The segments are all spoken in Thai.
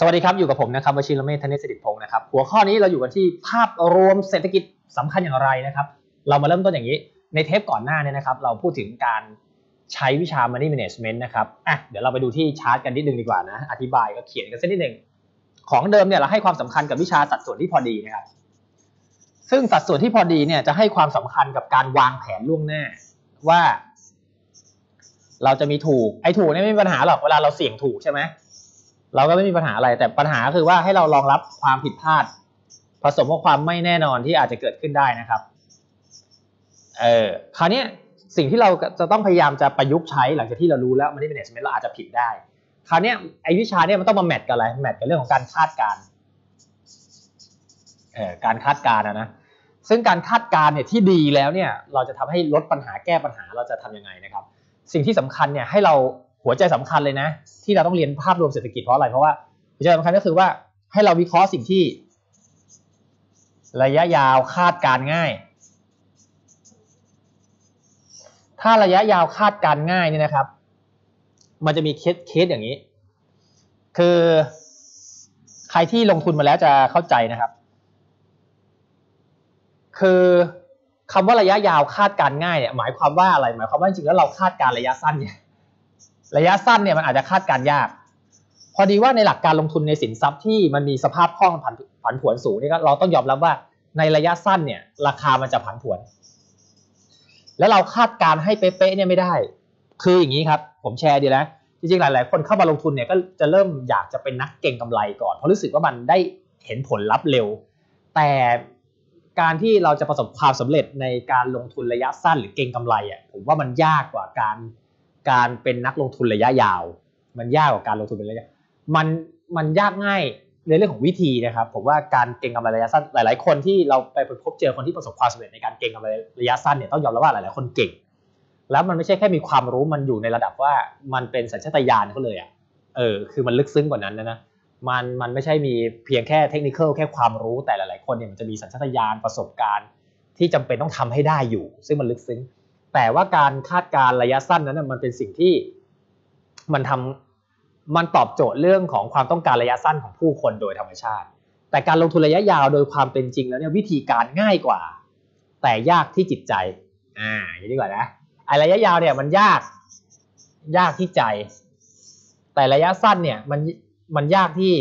สวัสดีครับ อยู่กับผมนะครับวชิรเมธธเนศสิริพงศ์นะครับหัวข้อนี้เราอยู่กันที่ภาพรวมเศรษฐกิจสำคัญอย่างไรนะครับ เรามาเริ่มต้นอย่างนี้ในเทปก่อนหน้าเนี้นะครับ เราพูดถึงการใช้วิชา money management นะครับอะเดี๋ยวเราไปดูที่ชาร์ตกันนิดนึงดีกว่านะอธิบายก็เขียนกันสักนิดหนึ่งของเดิมเนี่ยเราให้ความสำคัญกับวิชาสัดส่วนที่พอดีนะครับซึ่งสัดส่วนที่พอดีเนี่ยจะให้ความสำคัญกับการวางแผนล่วงหน้าว่า เราจะมีถูกไอ้ถูกเนี่ยไม่มีปัญหาหรอกเวลาเราเสี่ยงถูกใช่ไหม เราก็ไม่มีปัญหาอะไรแต่ปัญหาคือว่าให้เรารองรับความผิดพลาด ผสมกับความไม่แน่นอนที่อาจจะเกิดขึ้นได้นะครับเออคราวนี้สิ่งที่เราจะต้องพยายามจะประยุกต์ใช้หลังจากที่เรารู้แล้วมันนี่เป็นเนสเมนเราอาจจะผิดได้ คราวนี้ไอ้วิชาเนี่ยมันต้องมาแมทกับอะไรแมทกับเรื่องของการคาดการเออการคาดการณ์นะซึ่งการคาดการณ์เนี่ยที่ดีแล้วเนี่ยเราจะทำให้ลดปัญหาแก้ปัญหาเราจะทํำยังไงนะครับ สิ่งที่สำคัญเนี่ยให้เรา หัวใจสำคัญเลยนะ ที่เราต้องเรียนภาพรวมเศรษฐกิจเพราะอะไรเพราะว่าหัวใจสำคัญก็คือว่าให้เราวิเคราะห์สิ่งที่ ระยะยาวคาดการง่าย ถ้าระยะยาวคาดการง่ายเนี่ยนะครับ มันจะมีเคสเคสอย่างนี้ คือใครที่ลงทุนมาแล้วจะเข้าใจนะครับ คือคำว่าระยะยาวคาดการง่ายเนี่ยหมายความว่าอะไรหมายความว่าจริงๆแล้วเราคาดการระยะสั้นเนี่ย ระยะสั้นเนี่ยมันอาจจะคาดการยาก พอดีว่าในหลักการลงทุนในสินทรัพย์ที่มันมีสภาพคล่องผันผันผวนสูงนี่ก็เราต้องยอมรับว่าในระยะสั้นเนี่ยราคามันจะผันผวน แล้วเราคาดการให้เป๊ะๆเนี่ยไม่ได้ คืออย่างนี้ครับ ผมแชร์ดีแล้วจริงๆหลายๆ คนเข้ามาลงทุนเนี่ยก็จะเริ่มอยากจะเป็นนักเก็งกำไรก่อน เพราะรู้สึกว่ามันได้เห็นผลลัพธ์เร็ว แต่การที่เราจะประสบความสำเร็จในการลงทุนระยะสั้นหรือเก็งกำไรอะผมว่ามันยากกว่าการ การเป็นนักลงทุนระยะยาว มันยากกว่าการลงทุนเป็นระยะมันมันยากง่ายในเรื่องของวิธีนะครับ ผมว่าการเก็งกำไรระยะสั้นหลาย ๆ คนที่เราไปพบเจอคนที่ประสบความสำเร็จในการเก็งกำไรระยะสั้นเนี่ยต้องยอมรับว่าหลาย ๆ คนเก่ง แล้วมันไม่ใช่แค่มีความรู้มันอยู่ในระดับว่ามันเป็นสัญชาตญาณเขาเลยอะเออคือมันลึกซึ้งกว่านั้นนะนะมันมันไม่ใช่มีเพียงแค่เทคนิคแค่ความรู้แต่หลาย ๆ คนเนี่ยมันจะมีสัญชาตญาณประสบการณ์ ที่จำเป็นต้องทำให้ได้อยู่ ซึ่งมันลึกซึ้ง แต่ว่าการคาดการระยะสั้นนั้นมันเป็นสิ่งที่มันทำมันตอบโจทย์เรื่องของความต้องการระยะสั้นของผู้คนโดยธรรมชาติ แต่การลงทุนระยะยาวโดยความเป็นจริงแล้วเนี่ยวิธีการง่ายกว่า แต่ยากที่จิตใจ อ่าอย่างนี้ดีกว่านะไอระยะยาวเนี่ยมันยากยากที่ใจ แต่ระยะสั้นเนี่ยมันมันยากที่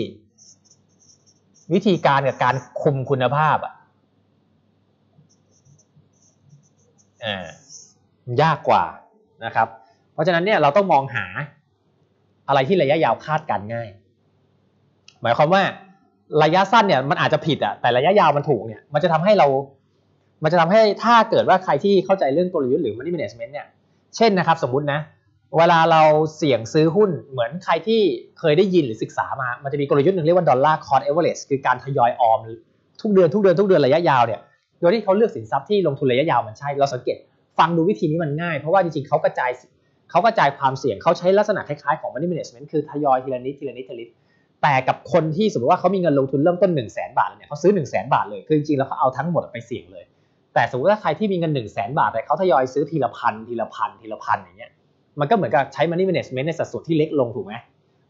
วิธีการกับการคุมคุณภาพอะอ่า ยากกว่านะครับ เพราะฉะนั้นเนี่ยเราต้องมองหาอะไรที่ระยะยาวคาดการง่าย หมายความว่าระยะสั้นเนี่ยมันอาจจะผิดอะแต่ระยะยาวมันถูกเนี่ยมันจะทำให้เรา มันจะทำให้ถ้าเกิดว่าใครที่เข้าใจเรื่องกลยุทธ์หรือ money management เนี่ยเช่นนะครับ สมมุตินะ เวลาเราเสี่ยงซื้อหุ้นเหมือนใครที่เคยได้ยินหรือศึกษามา มันจะมีกลยุทธ์หนึ่งเรียกว่าดอลลาร์คอร์ a เ e เ a g e คือการทยอยออมทุกเดือนทุกเดือนทุกเดือนระยะยาวเนี่ยโดยที่เขาเลือกสินทรัพย์ที่ลงทุนระยะยาวมันใช่เราสังเกต ฟังดูวิธีนี้มันง่าย เพราะว่าจริงๆเขากระจายเขากระจายความเสี่ยงเขาใช้ลักษณะคล้ายๆของ money management คือทยอยทีละนิดทีละนิดทีละนิดแต่กับคนที่สมมติว่าเขามีเงินลงทุนเริ่มต้น1 0 0 0 0แบาทเนี่ยเขาซื้อ1 0 0 0 0แบาทเลยคือจริงๆแล้วเขาเอาทั้งหมดไปเสี่ยงเลย แต่สมมติว่าใครที่มีเงิน1 0 0 0 0แบาทแต่เขาทยอยซื้อทีละพันทีละพันทีละพันอย่างเงี้ยมันก็เหมือนกับใช้ money management ในสัดส่วนที่เล็กลงถูกไหม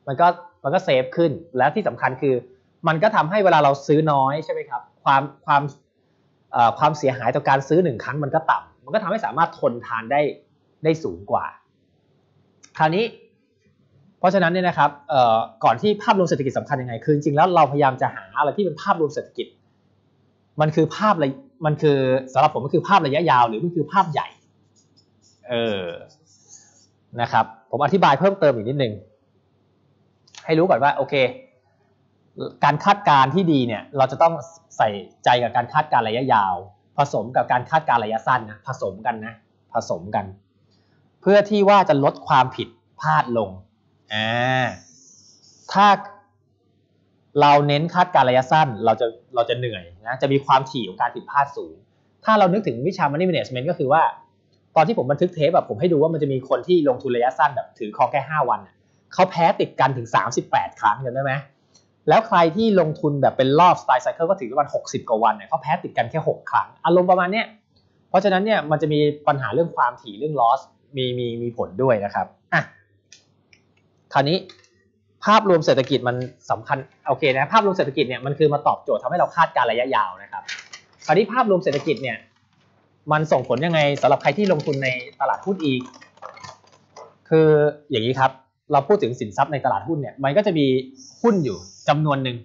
มันก็มันก็เซฟขึ้นแล้วที่สำคัญคือ มันก็ทำให้เวลาเราซื้อน้อยใช่ไหมครับความความความเสียหายต่อการซื้อหนึ่งครั้งมันก็ต่ำ มันก็ทำให้สามารถทนทานได้ได้สูงกว่า คราวนี้ เพราะฉะนั้นเนี่ยนะครับก่อนที่ภาพรวมเศรษฐกิจสำคัญยังไง คือจริงแล้วเราพยายามจะหาอะไรที่เป็นภาพรวมเศรษฐกิจ มันคือภาพอะไรมันคือสำหรับผมมันคือภาพระยะยาว หรือมันคือภาพใหญ่ เออนะครับ ผมอธิบายเพิ่มเติมอีกนิดนึงให้รู้ก่อนว่าโอเค การคาดการณ์ที่ดีเนี่ย เราจะต้องใส่ใจกับการคาดการณ์ระยะยาว ผสมกับการคาดการระยะสั้นนะผสมกันนะผสมกัน เพื่อที่ว่าจะลดความผิดพลาดลงอ่าถ้าเราเน้นคาดการระยะสั้นเราจะเราจะเหนื่อยนะจะมีความถี่ของการผิดพลาดสูง ถ้าเรานึกถึงวิชา money management ก็คือว่า ตอนที่ผมบันทึกเทปแบบผมให้ดูว่ามันจะมีคนที่ลงทุนระยะสั้นแบบถือคอแค่ 5 วันเขาแพ้ติดกันถึง 38 ครั้งกันได้ไหม แล้วใครที่ลงทุนแบบเป็นรอบสไตล์ไซเคิลก็ถือประมาณ60 กว่าวันเนี่ยเขาแพ้ติดกันแค่ 6 ครั้ง อารมณ์ประมาณเนี้ยเพราะฉะนั้นเนี่ยมันจะมีปัญหาเรื่องความถี่เรื่อง loss มีมีมีผลด้วยนะครับอะคราวนี้ภาพรวมเศรษฐกิจมันสำคัญโอเคนะภาพรวมเศรษฐกิจเนี่ยมันคือมาตอบโจทย์ทำให้เราคาดการระยะยาวนะครับคราวนี้ภาพรวมเศรษฐกิจเนี่ยมันส่งผลยังไงสำหรับใครที่ลงทุนในตลาดหุ้นอีก คืออย่างนี้ครับ เราพูดถึงสินทรัพย์ในตลาดหุ้นเนี่ยมันก็จะมีหุ้นอยู่จำนวนหนึ่ง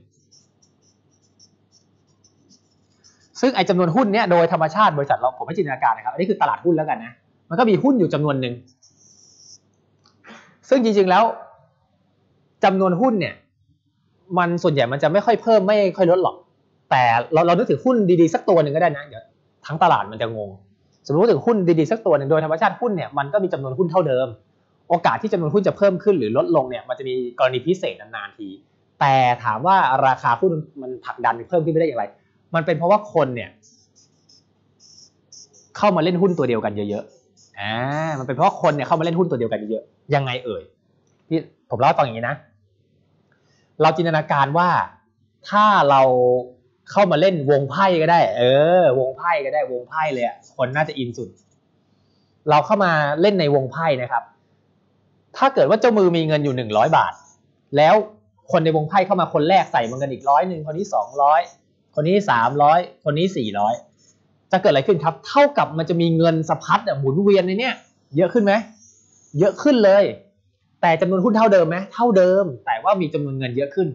ซึ่งไอ้จำนวนหุ้นเนี่ยโดยธรรมชาติบริษัทเราผมให้จินตนาการนะครับอันนี้คือตลาดหุ้นแล้วกันนะมันก็มีหุ้นอยู่จำนวนหนึ่งซึ่งจริงๆแล้วจำนวนหุ้นเนี่ยมันส่วนใหญ่มันจะไม่ค่อยเพิ่มไม่ค่อยลดหรอก แต่เราเรานึกถึงหุ้นดีๆสักตัวหนึ่งก็ได้นะเดี๋ยวทั้งตลาดมันจะงง สมมติถึงหุ้นดีๆสักตัวหนึ่งโดยธรรมชาติหุ้นเนี่ยมันก็มีจำนวนหุ้นเท่าเดิม โอกาสที่จำนวนหุ้นจะเพิ่มขึ้นหรือลดลงเนี่ยมันจะมีกรณีพิเศษนานๆที แต่ถามว่าราคาหุ้นมันผลักดันเพิ่มขึ้นไม่ได้อย่างไร มันเป็นเพราะว่าคนเนี่ย เข้ามาเล่นหุ้นตัวเดียวกันเยอะๆอ่ามันเป็นเพราะคนเนี่ยเข้ามาเล่นหุ้นตัวเดียวกันเยอะๆยังไงเอ่ยพี่ผมเล่าต่ออย่างนี้นะ เราจินตนาการว่าถ้าเราเข้ามาเล่นวงไพ่ก็ได้ เออ วงไพ่ก็ได้วงไพ่เลยอะคนน่าจะอินสุด เราเข้ามาเล่นในวงไพ่นะครับ ถ้าเกิดว่าเจ้ามือมีเงินอยู่หนึ่งร้อยบาท แล้วคนในวงไพ่เข้ามาคนแรกใส่มันกันอีกร้อยหนึ่งคนนี้สองร้อยคนนี้สามร้อยคนนี้สี่ร้อยจะเกิดอะไรขึ้นครับ เท่ากับมันจะมีเงินสะพัดหมุนเวียนในเนี้ยเยอะขึ้นไหมเยอะขึ้นเลย แต่จำนวนหุ้นเท่าเดิมไหมเท่าเดิม แต่ว่ามีจำนวนเงินเยอะขึ้น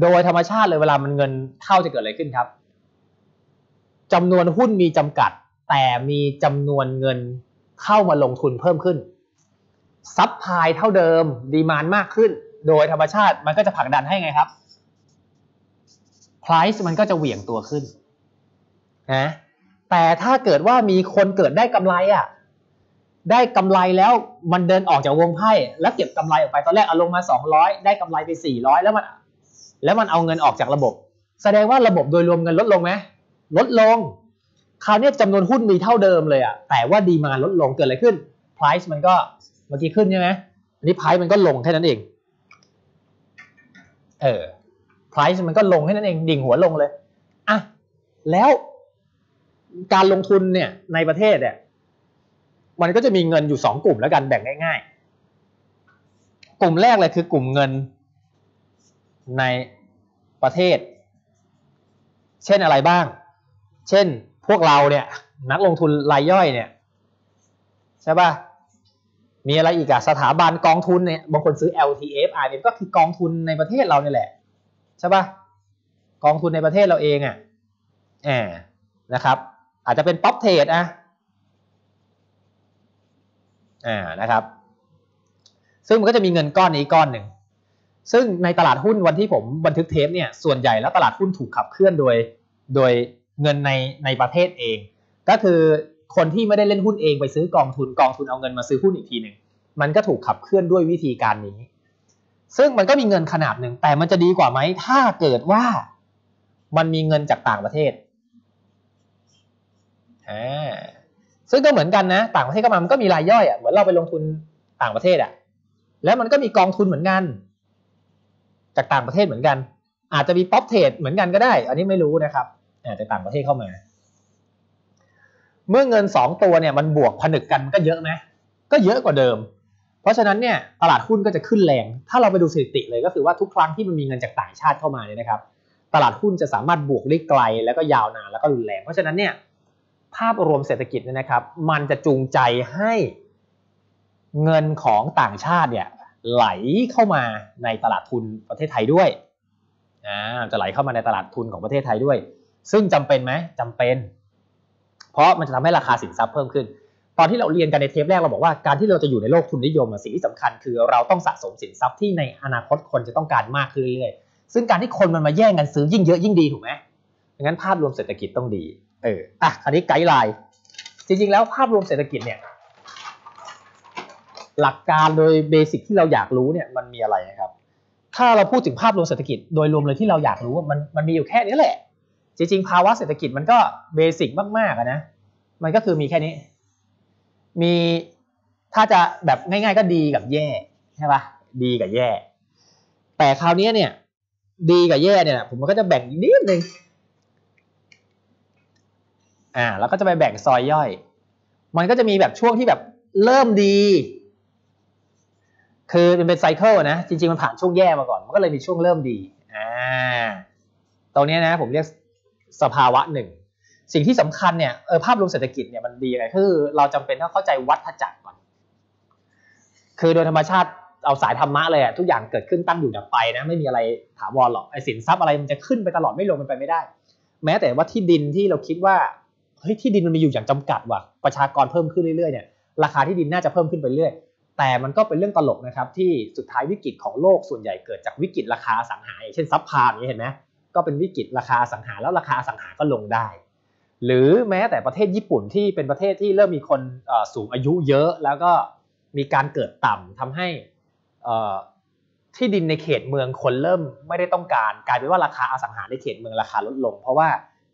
โดยธรรมชาติเลยเวลามันเงินเท่าจะเกิดอะไรขึ้นครับจำนวนหุ้นมีจำกัด แต่มีจำนวนเงินเข้ามาลงทุนเพิ่มขึ้น ซับพายเท่าเดิมดีมานมากขึ้น โดยธรรมชาติมันก็จะผลักดันให้ไงครับ price มันก็จะเหวี่ยงตัวขึ้นนะแต่ถ้าเกิดว่ามีคนเกิดได้กำไรอะได้กำไรแล้วมันเดินออกจากวงไพ่แล้วเก็บกำไรออกไปตอนแรกเอาลงมา 200 ได้กำไรไป 400 แล้วมันแล้วมันเอาเงินออกจากระบบ แสดงว่าระบบโดยรวมเงินลดลงไหมลดลง คราวนี้จำนวนหุ้นมีเท่าเดิมเลยอะแต่ว่าดีมาลดลงเกิดอะไรขึ้น price มันก็ มื่อกี้ขึ้นใช่ไหมอันนี้ price มันก็ลงแค่นั้นเอง เออ price มันก็ลงแค่นั้นเอง ดิ่งหัวลงเลยอะแล้วการลงทุนเนี่ยในประเทศเนี่ยมันก็จะมีเงินอยู่สองกลุ่มแล้วกันแบ่งง่ายๆ กลุ่มแรกเลยคือกลุ่มเงินในประเทศ เช่นอะไรบ้าง เช่นพวกเราเนี่ยนักลงทุนรายย่อยเนี่ยใช่ป่ะ มีอะไรอีกอะสถาบันกองทุนเนี่ยบางคนซื้อ LTF อ่าเนี่ยก็คือกองทุนในประเทศเราเนี่ยแหละใช่ป่ะกองทุนในประเทศเราเองอะแอนะครับ อาจจะเป็นป๊อปเทรดอะอ่านะครับ ซึ่งมันก็จะมีเงินก้อนนี้ก้อนหนึ่งซึ่งในตลาดหุ้นวันที่ผมบันทึกเทปเนี่ยส่วนใหญ่แล้วตลาดหุ้นถูกขับเคลื่อนโดย โดยเงินในในประเทศเอง ก็คือ คนที่ไม่ได้เล่นหุ้นเองไปซื้อกองทุนกองทุนเอาเงินมาซื้อหุ้นอีกทีหนึ่งมันก็ถูกขับเคลื่อนด้วยวิธีการนี้ ซึ่งมันก็มีเงินขนาดหนึ่งแต่มันจะดีกว่าไหมถ้าเกิดว่ามันมีเงินจากต่างประเทศซึ่งก็เหมือนกันนะ ต่างประเทศก็มามันก็มีรายย่อยอะเหมือนเราไปลงทุนต่างประเทศอะ แล้วมันก็มีกองทุนเหมือนกัน จากต่างประเทศเหมือนกัน อาจจะมีป๊อปเทรดเหมือนกันก็ได้ อันนี้ไม่รู้นะครับแต่ต่างประเทศเข้ามา เมื่อเงินสองตัวเนี่ยมันบวกผนึกกันมันก็เยอะไหมก็เยอะกว่าเดิม เพราะฉะนั้นเนี่ยตลาดหุ้นก็จะขึ้นแรง ถ้าเราไปดูสถิติเลยก็คือว่าทุกครั้งที่มันมีเงินจากต่างชาติเข้ามาเนี่ยนะครับ ตลาดหุ้นจะสามารถบวกได้ไกลแล้วก็ยาวนานแล้วก็รุนแรง เพราะฉะนั้นเนี่ยภาพรวมเศรษฐกิจเนี่ยนะครับ มันจะจูงใจให้เงินของต่างชาติเนี่ยไหลเข้ามาในตลาดทุนประเทศไทยด้วยอ่าจะไหลเข้ามาในตลาดทุนของประเทศไทยด้วย ซึ่งจำเป็นไหมจำเป็น เพราะมันจะทำให้ราคาสินทรัพย์เพิ่มขึ้น ตอนที่เราเรียนกันในเทปแรกเราบอกว่าการที่เราจะอยู่ในโลกทุนนิยมสิ่งที่สำคัญคือเราต้องสะสมสินทรัพย์ที่ในอนาคตคนจะต้องการมากขึ้นเรื่อยๆซึ่งการที่คนมันมาแย่งกันซื้อยิ่งเยอะยิ่งดีถูกไหมดังนั้นภาพรวมเศรษฐกิจต้องดี เอออะคราวนี้ไกด์ไลน์จริงๆแล้วภาพรวมเศรษฐกิจเนี่ยหลักการโดยเบสิกที่เราอยากรู้เนี่ยมันมีอะไรนะครับ ถ้าเราพูดถึงภาพรวมเศรษฐกิจโดยรวมเลยที่เราอยากรู้มันมันมีอยู่แค่นี้แหละ จริงๆ ภาวะเศรษฐกิจมันก็เบสิกมากๆนะ มันก็คือมีแค่นี้ มีถ้าจะแบบง่าย ๆ ก็ดีกับแย่ใช่ปะดีกับแย่ แต่คราวนี้เนี่ย ดีกับแย่เนี่ยผมก็จะแบ่งนิดนึงอ่าแล้วก็จะไปแบ่งซอยย่อย มันก็จะมีแบบช่วงที่แบบเริ่มดี คือมันเป็นไซเคิลนะ จริง ๆ มันผ่านช่วงแย่มาก่อน มันก็เลยมีช่วงเริ่มดี อ่า ตรงนี้นะผมเรียก สภาวะหนึ่ง สิ่งที่สำคัญเนี่ยเออภาพรวมเศรษฐกิจเนี่ยมันดีอะไรคือ เราจำเป็นต้องเข้าใจวัฏจักรก่อนคือโดยธรรมชาติเอาสายธรรมะเลยอะทุกอย่างเกิดขึ้นตั้งอยู่ดับไปนะไม่มีอะไรถาวรหรอกไอสินทรัพย์อะไรมันจะขึ้นไปตลอดไม่ลงมันไปไม่ได้ แม้แต่ว่าที่ดินที่เราคิดว่าเฮ้ยที่ดินมันมีอยู่อย่างจำกัดว่ะประชากรเพิ่มขึ้นเรื่อยๆเนี่ยราคาที่ดินน่าจะเพิ่มขึ้นไปเรื่อยแต่มันก็เป็นเรื่องตลกนะครับที่สุดท้ายวิกฤตของโลกส่วนใหญ่เกิดจากวิกฤตราคาสังหาเช่นซับพาร์นี้เห็นไหม ก็เป็นวิกฤตราคาสังหาแล้วราคาสังหาก็ลงได้ หรือแม้แต่ประเทศญี่ปุ่นที่เป็นประเทศที่เริ่มมีคนสูงอายุเยอะ แล้วก็มีการเกิดต่ำทำให้ที่ดินในเขตเมืองคนเริ่มไม่ได้ต้องการ กลายเป็นว่าราคาอสังหาในเขตเมืองราคาลดลง เพราะว่า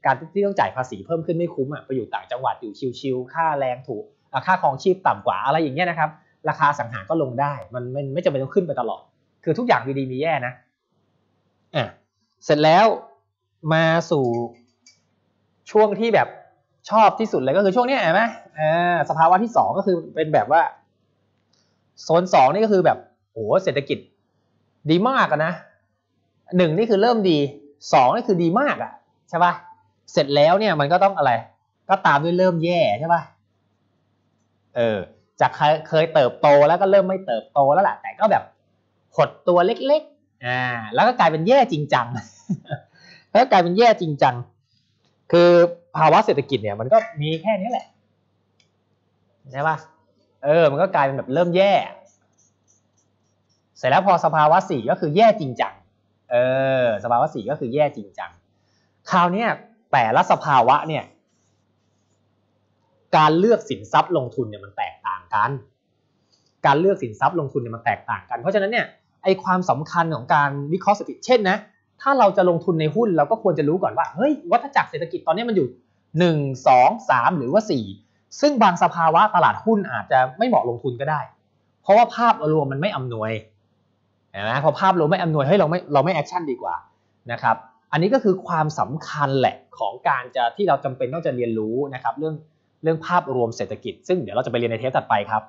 การที่ต้องจ่ายภาษีเพิ่มขึ้นไม่คุ้มอะไปอยู่ต่างจังหวัดอยู่ชิวๆค่าแรงถูกค่าครองชีพต่ำกว่าอะไรอย่างเงี้ยนะครับ ราคาสังหาก็ลงได้ มันไม่ไม่จำเป็นต้องขึ้นไปตลอด คือทุกอย่างดีๆมีแย่นะอะ เสร็จแล้วมาสู่ช่วงที่แบบชอบที่สุดเลยก็คือช่วงนี้เห็นไหมอ่าสภาวะที่สองก็คือเป็นแบบว่า โซนสองนี่ก็คือแบบโอ้เศรษฐกิจดีมากนะหนึ่งนี่คือเริ่มดีสองนี่คือดีมากอะใช่ปะเสร็จแล้วเนี่ยมันก็ต้องอะไร ก็ตามด้วยเริ่มแย่ใช่ปะเออจากเคยเติบโตแล้วก็เริ่มไม่เติบโตแล้วแหละแต่ก็แบบหดตัวเล็ก อ่าแล้วก็กลายเป็นแย่จริงจังแล้วกลายเป็นแย่จริงจัง คือภาวะเศรษฐกิจเนี่ยมันก็มีแค่นี้แหละใช่ปะเออ มันก็กลายเป็นแบบเริ่มแย่ เสร็จแล้วพอสภาวะสี่ก็คือแย่จริงจัง เออ สภาวะสี่ก็คือแย่จริงจัง คราวนี้แต่ละสภาวะเนี่ย การเลือกสินทรัพย์ลงทุนเนี่ยมันแตกต่างกัน การเลือกสินทรัพย์ลงทุนเนี่ยมันแตกต่างกัน เพราะฉะนั้นเนี่ย ไอความสำคัญของการวิเคราะห์เศรษฐกิจเช่นนะถ้าเราจะลงทุนในหุ้นเราก็ควรจะรู้ก่อนว่าเฮ้ยวัฏจักรเศรษฐกิจตอนนี้มันอยู่หนึ่งสองสามหรือว่าสี่ซึ่งบางสภาวะตลาดหุ้นอาจจะไม่เหมาะลงทุนก็ได้ เพราะว่าภาพรวมมันไม่อำนวยนะพอภาพรวมไม่อำนวยเฮ้ยเราไม่เราไม่แอคชั่นดีกว่านะครับอันนี้ก็คือความสำคัญแหละของการจะที่เราจำเป็นต้องจะเรียนรู้นะครับเรื่องเรื่องภาพรวมเศรษฐกิจ ซึ่งเดี๋ยวเราจะไปเรียนในเทปถัดไปครับ